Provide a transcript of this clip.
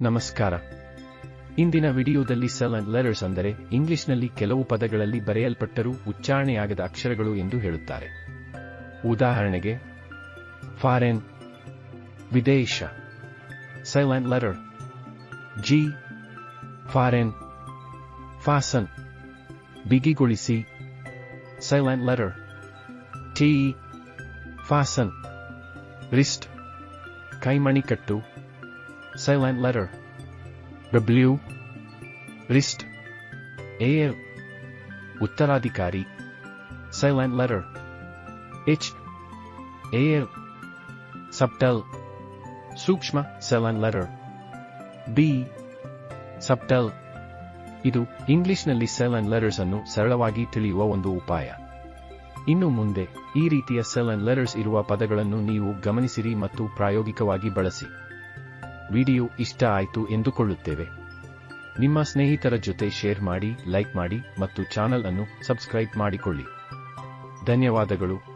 ನಮಸ್ಕಾರ. ಇಂದಿನ ವಿಡಿಯೋದಲ್ಲಿ ಸೆಲ್ ಅಂಡ್ ಲೆಟರ್ಸ್ ಅಂದರೆ ಇಂಗ್ಲಿಷ್ನಲ್ಲಿ ಕೆಲವು ಪದಗಳಲ್ಲಿ ಬರೆಯಲ್ಪಟ್ಟರೂ ಉಚ್ಚಾರಣೆಯಾಗದ ಅಕ್ಷರಗಳು ಎಂದು ಹೇಳುತ್ತಾರೆ. ಉದಾಹರಣೆಗೆ ಫಾರೆನ್ ವಿದೇಶ silent letter G foreign fasten ಬಿಗಿಗೊಳಿಸಿ silent letter T fasten wrist ಕೈಮಣಿಕಟ್ಟು silent letter. W. Wrist. A. ಉತ್ತರಾಧಿಕಾರಿ silent letter. H. A. Subtle. ಸೂಕ್ಷ್ಮ silent letter. B. Subtle. ಇದು ಇಂಗ್ಲಿಷ್ನಲ್ಲಿ ಸೆಲೆನ್ ಲೆಟರ್ಸ್ ಅನ್ನು ಸರಳವಾಗಿ ತಿಳಿಯುವ ಒಂದು ಉಪಾಯ. ಇನ್ನು ಮುಂದೆ ಈ ರೀತಿಯ ಸೆಲೆನ್ ಲೆಟರ್ಸ್ ಇರುವ ಪದಗಳನ್ನು ನೀವು ಗಮನಿಸಿರಿ ಮತ್ತು ಪ್ರಾಯೋಗಿಕವಾಗಿ ಬಳಸಿ. ವಿಡಿಯೋ ಇಷ್ಟ ಆಯಿತು ಎಂದುಕೊಳ್ಳುತ್ತೇವೆ. ನಿಮ್ಮ ಸ್ನೇಹಿತರ ಜೊತೆ ಶೇರ್ ಮಾಡಿ, ಲೈಕ್ ಮಾಡಿ ಮತ್ತು ಚಾನಲ್ ಅನ್ನು ಸಬ್ಸ್ಕ್ರೈಬ್ ಮಾಡಿಕೊಳ್ಳಿ. ಧನ್ಯವಾದಗಳು.